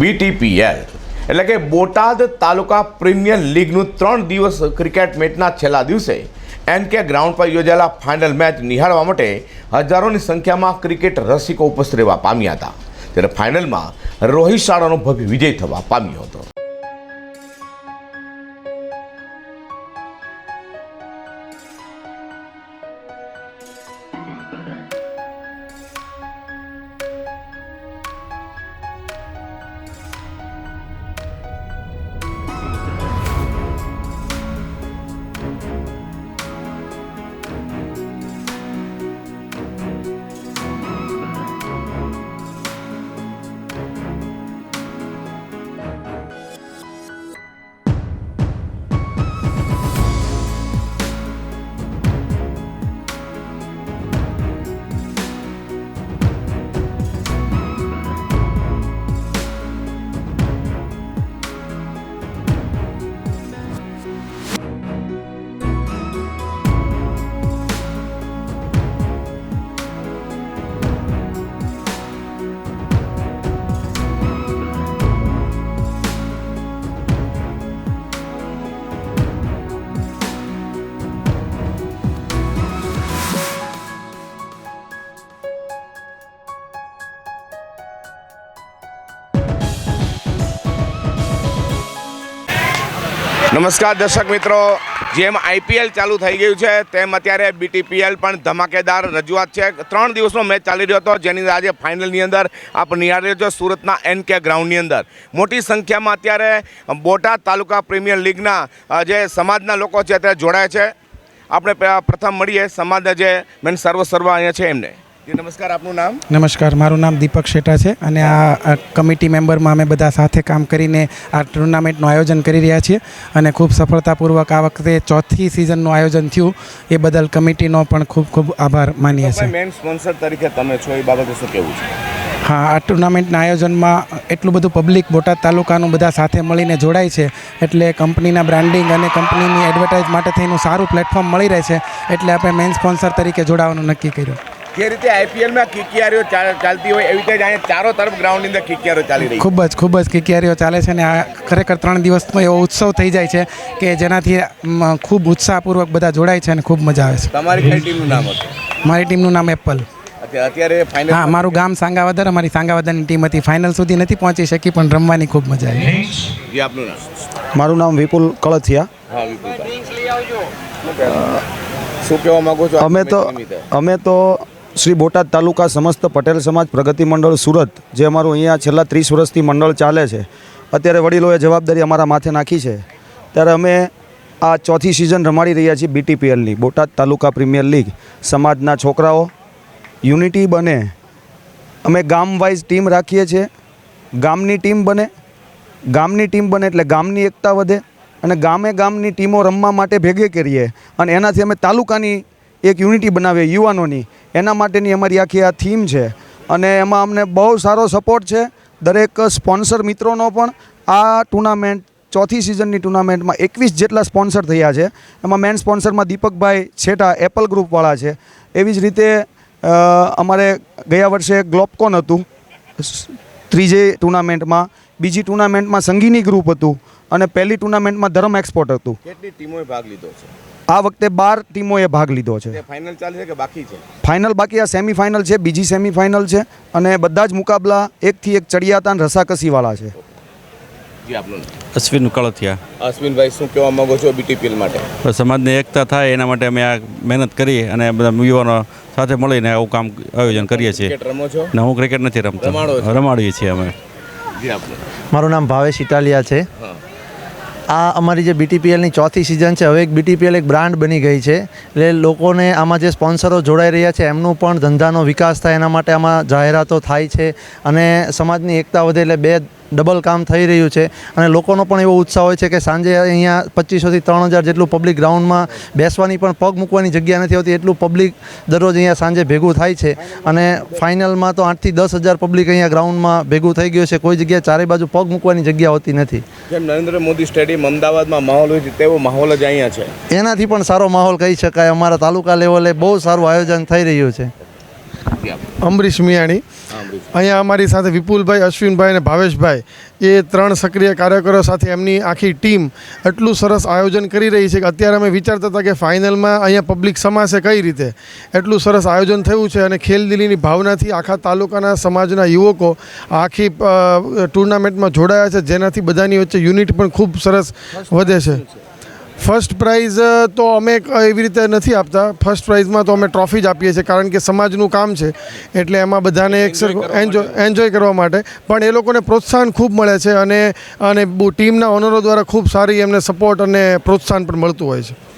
બીટીપીએલ. એટલે કે બોટાદ તાલુકા પ્રીમિયર લીગનું ત્રણ દિવસ ક્રિકેટ મેચના છેલ્લા દિવસે એન કે ગ્રાઉન્ડ પર યોજાયેલા ફાઇનલ મેચ નિહાળવા માટે હજારોની સંખ્યામાં ક્રિકેટ રસિકો ઉપસ્થિત રહેવા પામ્યા હતા. ત્યારે ફાઇનલમાં રોહિત શાળાનો ભવ્ય વિજય થવા પામ્યો હતો. નમસ્કાર દર્શક મિત્રો. જેમ આઈપીએલ ચાલુ થઈ ગયું છે, તેમ અત્યારે બીટીપીએલ પણ ધમાકેદાર રજૂઆત છે. ત્રણ દિવસનો મેચ ચાલી રહ્યો હતો, જેની આજે ફાઇનલની અંદર આપ નિહાળી રહ્યો છો સુરતના એન કે ગ્રાઉન્ડની અંદર. મોટી સંખ્યામાં અત્યારે બોટાદ તાલુકા પ્રીમિયર લીગના જે સમાજના લોકો છે, અત્યારે જોડાય છે. આપણે પ્રથમ મળીએ. સમાજના જે મેન સર્વ સર્વ અહીંયા છે એમને. નમસ્કાર આપનું નામ? નમસ્કાર મારું નામ દીપક શેટા છે અને આ કમિટી મેમ્બરમાં અમે બધા સાથે કામ કરીને આ ટુર્નામેન્ટનું આયોજન કરી રહ્યા છીએ અને ખૂબ સફળતાપૂર્વક આ વખતે ચોથી સિઝનનું આયોજન થયું. એ બદલ કમિટીનો પણ ખૂબ ખૂબ આભાર માનીએ છીએ. મેન સ્પોન્સર તરીકે તમે છો એ બાબતે શું કહેવું છે? હા આ ટુર્નામેન્ટના આયોજનમાં એટલું બધું પબ્લિક બોટાદ તાલુકાનું બધા સાથે મળીને જોડાય છે. એટલે કંપનીના બ્રાન્ડિંગ અને કંપનીની એડવર્ટાઇઝ માટે થઈને સારું પ્લેટફોર્મ મળી રહે છે. એટલે આપણે મેઇન સ્પોન્સર તરીકે જોડાવાનું નક્કી કર્યું. જે રીતે આઈપીએલમાં કિકિયારીઓ ચાલ- ચાલતી હોય એવી રીતે જ અહીંયા ચારો તરફ ગ્રાઉન્ડની અંદર કિકિયારીઓ ચાલી રહી છે. ખૂબ જ ખૂબ જ કિકિયારીઓ ચાલે છે અને આ ખરેખર ત્રણ દિવસમાં એવો ઉત્સવ થઈ જાય છે કે જેનાથી ખૂબ ઉત્સાહપૂર્વક બધા જોડાય છે અને ખૂબ મજા આવે છે. તમારી કઈ ટીમનું નામ હતું? મારી ટીમનું નામ એપલ. અત્યારે અત્યારે ફાઇનલ હા મારું ગામ સાંગાવદર અમારી સાંગાવદરની ટીમ હતી. ફાઇનલ સુધી નથી પહોંચી શકી પણ રમવાની ખૂબ મજા આવી. જી આપનું નામ? મારું નામ વિપુલ કળથિયા. હા વિપુલભાઈ શું કહેવા માંગો છો? અમે તો અમે તો શ્રી બોટાદ તાલુકા સમસ્ત પટેલ સમાજ પ્રગતિ મંડળ સુરત, જે અમારું અહીંયા છેલ્લા ત્રીસ વર્ષથી મંડળ ચાલે છે. અત્યારે વડીલોએ જવાબદારી અમારા માથે નાખી છે. ત્યારે અમે આ ચોથી સિઝન રમાડી રહ્યા છીએ બીટીપીએલની બોટાદ તાલુકા પ્રીમિયર લીગ સમાજના છોકરાઓ યુનિટી બને. અમે ગામ વાઇઝ ટીમ રાખીએ છીએ. ગામની ટીમ બને. ગામની ટીમ બને એટલે ગામની એકતા વધે અને ગામે ગામની ટીમો રમવા માટે ભેગે કરીએ. અને એનાથી અમે તાલુકાની એક યુનિટી બનાવીએ, યુવાનોની. એના માટેની અમારી આખી આ થીમ છે. અને એમાં અમને બહુ સારો સપોર્ટ છે. દરેક સ્પોન્સર મિત્રોનો પણ. આ ટુર્નામેન્ટ ચોથી સિઝનની ટુર્નામેન્ટમાં એકવીસ જેટલા સ્પોન્સર થયા છે. એમાં મેન સ્પોન્સરમાં દીપકભાઈ છેટા એપલ ગ્રુપવાળા છે. એવી જ રીતે અમારે ગયા વર્ષે ગ્લોપકોન હતું. ત્રીજી ટુર્નામેન્ટમાં બીજી ટુર્નામેન્ટમાં સંગીની ગ્રુપ હતું. અને પહેલી ટુર્નામેન્ટમાં ધરમ એક્સપોર્ટ હતું. કેટલી ટીમોએ ભાગ લીધો છે? આ વખતે બાર ટીમોએ ભાગ લીધો છે. ફાઇનલ ચાલે છે કે બાકી છે? ફાઇનલ બાકી આ સેમિફાઇનલ છે બીજી સેમિફાઇનલ છે અને બધા જ મુકાબલા એકથી એક ચડિયાતા અને રસાકસીવાળા છે. જી આપનું અશ્વિન કળથિયા. અશ્વિનભાઈ શું કહેવા માગો છો બીટીપીએલ માટે? સમાજને એકતા થાય એના માટે અમે આ મહેનત કરી અને બધા યુવાનો સાથે મળીને આવું કામ આયોજન કરીએ છીએ. રમો છો? ને હું ક્રિકેટ નથી રમતો. રમાડીએ છીએ અમે. જી આપનું મારું નામ ભાવેશ ઇટાલિયા છે. આ અમારી જે બીટીપીએલની ચોથી સિઝન છે, હવે એક બીટીપીએલ એક બ્રાન્ડ બની ગઈ છે. એટલે લોકોને આમાં જે સ્પોન્સરો જોડાઈ રહ્યા છે, એમનું પણ ધંધાનો વિકાસ થાય, એના માટે આમાં જાહેરાતો થાય છે. અને સમાજની એકતા વધે એટલે બે ડબલ કામ થઈ રહ્યું છે અને લોકોનો પણ એવો ઉત્સાહ હોય છે કે સાંજે અહીંયા પચીસોથી ત્રણ હજાર જેટલું પબ્લિક ગ્રાઉન્ડમાં બેસવાની પણ પગ મૂકવાની જગ્યા નથી હોતી એટલું પબ્લિક દરરોજ અહીંયા સાંજે ભેગું થાય છે. અને ફાઇનલમાં તો આઠથી દસ હજાર પબ્લિક અહીંયા ગ્રાઉન્ડમાં ભેગું થઈ ગયું છે કોઈ જગ્યાએ ચારે બાજુ પગ મૂકવાની જગ્યા હોતી નથી. જેમ નરેન્દ્ર મોદી સ્ટેડિયમ અમદાવાદમાં માહોલ હોય છે તેવો માહોલ જ અહીંયા છે. એનાથી પણ સારો માહોલ કહી શકાય. અમારા તાલુકા લેવલે બહુ સારું આયોજન થઈ રહ્યું છે. અમરીશ મિયાણી. અહીંયા અમારી સાથે વિપુલભાઈ, અશ્વિનભાઈ અને ભાવેશભાઈ. એ ત્રણ સક્રિય કાર્યકરો સાથે એમની આખી ટીમ એટલું સરસ આયોજન કરી રહી છે કે અત્યારે અમે વિચારતા હતા કે ફાઇનલમાં અહીંયા પબ્લિક સમાશે કઈ રીતે. એટલું સરસ આયોજન થયું છે અને ખેલદિલીની ભાવનાથી આખા તાલુકાના સમાજના યુવકો આખી ટુર્નામેન્ટમાં જોડાયા છે. જેનાથી બધાની વચ્ચે યુનિટ પણ ખૂબ સરસ વધે છે. ફર્સ્ટ પ્રાઇઝ તો અમે એવી રીતે નથી આપતા. ફર્સ્ટ પ્રાઇઝમાં તો અમે ટ્રોફી જ આપીએ છીએ કારણ કે સમાજનું કામ છે. એટલે એમાં બધાને એક એન્જોય એન્જોય કરવા માટે. પણ એ લોકોને પ્રોત્સાહન ખૂબ મળે છે અને અને બહુ ટીમના ઓનરો દ્વારા ખૂબ સારી એમને સપોર્ટ અને પ્રોત્સાહન પણ મળતું હોય છે.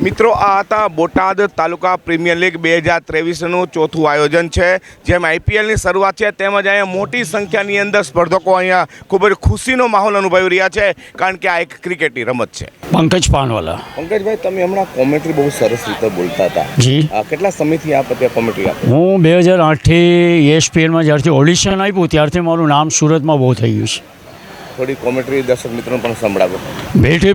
મિત્રો આ હતા બોટાદ તાલુકા પ્રીમિયર લીગ બે હજાર ત્રેવીસનું ચોથું આયોજન છે જેમ આઈપીએલની શરૂઆત છે તેમજ અહીંયા મોટી સંખ્યાની અંદર સ્પર્ધકો અહીંયા ખૂબ જ ખુશીનો માહોલ અનુભવી રહ્યા છે કારણ કે આ એક ક્રિકેટની રમત છે. પંકજ પાનવાલા. પંકજભાઈ તમે હમણાં કોમેન્ટ્રી બહુ સરસ રીતે બોલતા હતા. જી. કેટલા સમયથી આપ અત્યારે કોમેન્ટ્રી આપ હું બે હજાર આઠથી એસપીએલમાં જ્યારથી ઓડિશન આપ્યું ત્યારથી મારું નામ સુરતમાં બહુ થઈ ગયું છે. थोड़ी कॉमेंट्री दर्शक मित्रों पर संभा बेटी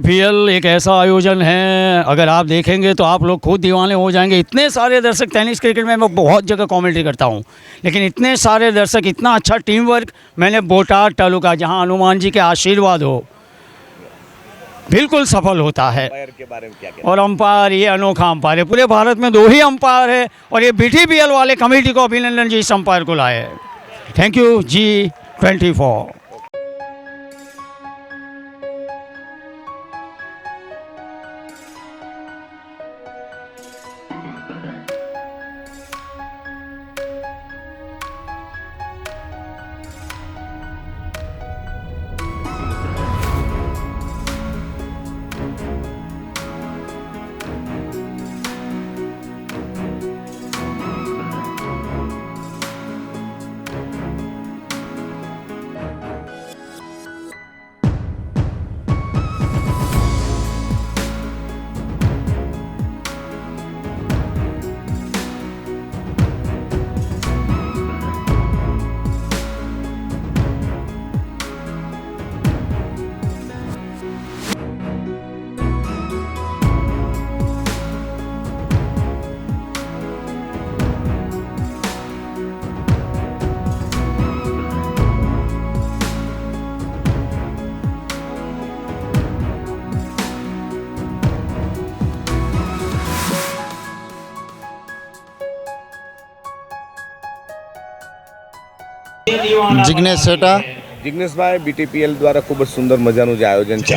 एक ऐसा आयोजन है अगर आप देखेंगे तो आप लोग खुद दीवाने हो जाएँगे। इतने सारे दर्शक टेनिस क्रिकेट में मैं बहुत जगह कॉमेंट्री करता हूँ लेकिन इतने सारे दर्शक इतना अच्छा टीम वर्क मैंने बोटार टालुका जहाँ हनुमान जी के आशीर्वाद हो बिल्कुल सफल होता है। के बारे में क्या और अंपायर ये अनोखा अंपायर है। पूरे भारत में दो ही अंपायर है और ये बीटीपीएल वाले कमेटी को अभिनंदन जी इस अंपायर को लाए thank you ji twenty four Jignesh Sheta જિગ્નેશભાઈ બીટીપીએલ દ્વારા ખૂબ જ સુંદર મજાનું જે આયોજન છે.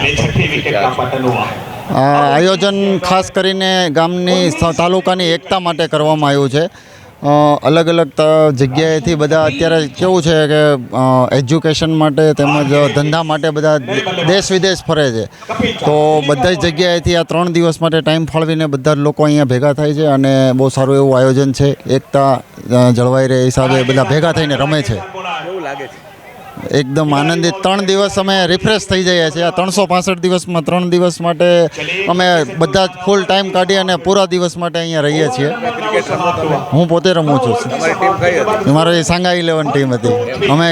આયોજન ખાસ કરીને ગામની તાલુકાની એકતા માટે કરવામાં આવ્યું છે. અલગ અલગ ત- જગ્યાએથી બધા અત્યારે કેવું છે કે એજ્યુકેશન માટે તેમજ ધંધા માટે બધા દેશ વિદેશ ફરે છે. તો બધા જ જગ્યાએથી આ ત્રણ દિવસ માટે ટાઈમ ફાળવીને બધા જ લોકો અહીંયા ભેગા થાય છે અને બહુ સારું એવું આયોજન છે. એકતા જળવાઈ રહે હિસાબે બધા ભેગા થઈને રમે છે. લાગે છે. એકદમ આનંદિત. ત્રણ દિવસ અમે રિફ્રેશ થઈ જઈએ છીએ. આ ત્રણસો પાસઠ દિવસમાં ત્રણ દિવસ માટે અમે બધા જ ફૂલ ટાઈમ કાઢી અને પૂરા દિવસ માટે અહીંયા રહીએ છીએ. હું પોતે રમું છું મારી સાંગા ઇલેવન ટીમ હતી. અમે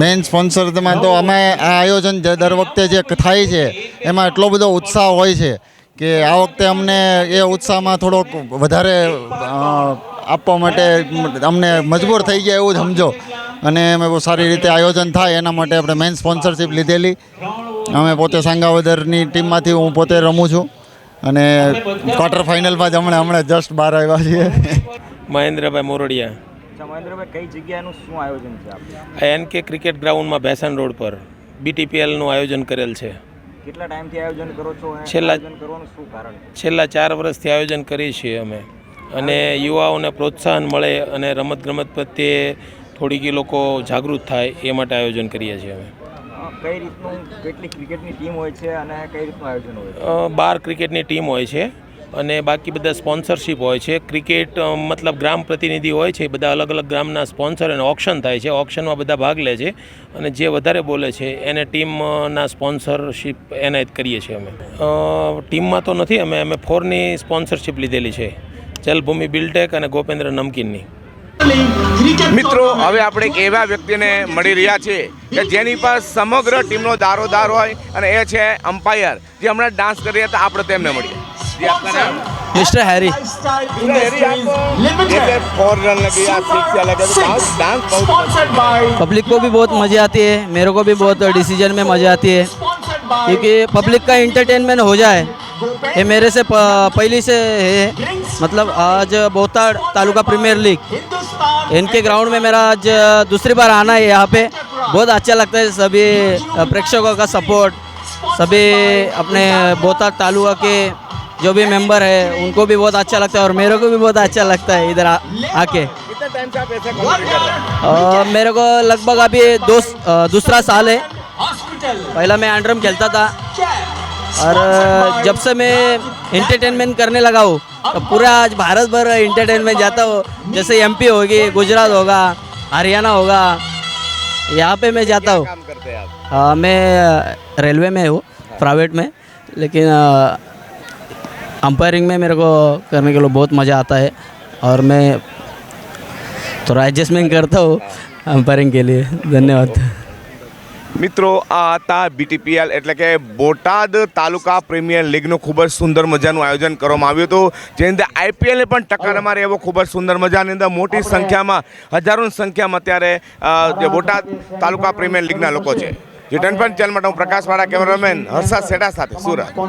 મેઇન સ્પોન્સરમાં તો અમે આ આયોજન દર વખતે જે થાય છે એમાં એટલો બધો ઉત્સાહ હોય છે કે આ વખતે અમને એ ઉત્સાહમાં થોડોક વધારે આપવા માટે અમને મજબૂર થઈ ગયા એવું જ સમજો. અને અમે બહુ સારી રીતે આયોજન થાય એના માટે આપણે મેઇન સ્પોન્સરશિપ લીધેલી. અમે પોતે સાંગાવદરની ટીમમાંથી હું પોતે રમું છું. અને ક્વાર્ટર ફાઇનલમાં જ હમણાં હમણાં જસ્ટ બહાર આવ્યા છીએ. મહેન્દ્રભાઈ મોરડિયા. મહેન્દ્રભાઈ કઈ જગ્યાનું શું આયોજન છે એન કે ક્રિકેટ ગ્રાઉન્ડમાં ભેસાણ રોડ પર બીટીપીએલનું આયોજન કરેલ છે. કેટલા ટાઈમથી આયોજન કરો છો છેલ્લા- કરવાનું શું કારણ? છેલ્લા ચાર વર્ષથી આયોજન કરીએ છીએ અમે. અને યુવાઓને પ્રોત્સાહન મળે અને રમતગમત પ્રત્યે થોડીક એ લોકો જાગૃત થાય એ માટે આયોજન કરીએ છીએ અમે. કઈ રીતનું કેટલી ક્રિકેટની ટીમ હોય છે અને કઈ રીતનું આયોજન હોય બાર ક્રિકેટની ટીમ હોય છે અને બાકી બધા સ્પોન્સરશિપ હોય છે. ક્રિકેટ મતલબ ગ્રામ પ્રતિનિધિ હોય છે બધા અલગ અલગ ગ્રામના સ્પોન્સર અને ઓક્શન થાય છે. ઓક્શનમાં બધા ભાગ લે છે અને જે વધારે બોલે છે એને ટીમના સ્પોન્સરશિપ એનાયત કરીએ છીએ અમે. ટીમમાં તો નથી અમે અમે ફોરની સ્પોન્સરશિપ લીધેલી છે. જલભૂમિ બિલ્ટેક અને ગોપેન્દ્ર નમકીનની મિત્રો હવે આપણે એક એવા વ્યક્તિને મળી રહ્યા છીએ કે જેની પાસે સમગ્ર ટીમનો દારોદાર હોય અને એ છે અમ્પાયર જે હમણાં ડાન્સ કરી રહ્યા હતા આપણે તેમને મળીએ જી આપકા નામ मिस्टर हैरी जैसे फोर रन लगी या सिक्स या लगे तो डांस डांस बहुत पब्लिक को भी बहुत मज़ा आती है मेरे को भी बहुत डिसीजन में मज़ा आती है क्योंकि पब्लिक का इंटरटेनमेंट हो जाए ये मेरे से पहले से है। मतलब आज बोहताड़ तालुका प्रीमियर लीग। इनके ग्राउंड में मेरा आज दूसरी बार आना है यहाँ पे। बहुत अच्छा लगता है सभी प्रेक्षकों का सपोर्ट। सभी अपने बोहताड़ तालुका के जो भी मेंबर है उनको भी बहुत अच्छा लगता है और मेरे को भी बहुत अच्छा लगता है इधर आके। अ, मेरे को लगभग अभी दो दूसरा साल है। पहला मैं अंडरम खेलता था। और जब से मैं इंटरटेनमेंट करने लगा हूँ तो पूरा आज भारत भर इंटरटेनमेंट जाता हूँ। जैसे एमपी होगी गुजरात होगा हरियाणा होगा यहाँ पे मैं जाता हूँ। हैं मैं रेलवे में हूँ प्राइवेट में लेकिन अंपायरिंग में मेरे को करने के लिए बहुत मज़ा आता है। और मैं थोड़ा एडजस्टमेंट करता हूँ अंपायरिंग के लिए। धन्यवाद। મિત્રો આ હતા બીટીપીએલ એટલે કે બોટાદ તાલુકા પ્રીમિયર લીગનું ખૂબ જ સુંદર મજાનું આયોજન કરવામાં આવ્યું હતું. જેની અંદર આઈપીએલને પણ ટક્કર મારે એવો ખૂબ જ સુંદર મજાની અંદર મોટી સંખ્યામાં હજારોની સંખ્યામાં અત્યારે જે બોટાદ તાલુકા પ્રીમિયર લીગના લોકો છે. જે ટનપન ચેનલ માટે હું પ્રકાશવાળા કેમેરામેન હર્ષદ સેડા સાથે સુરત.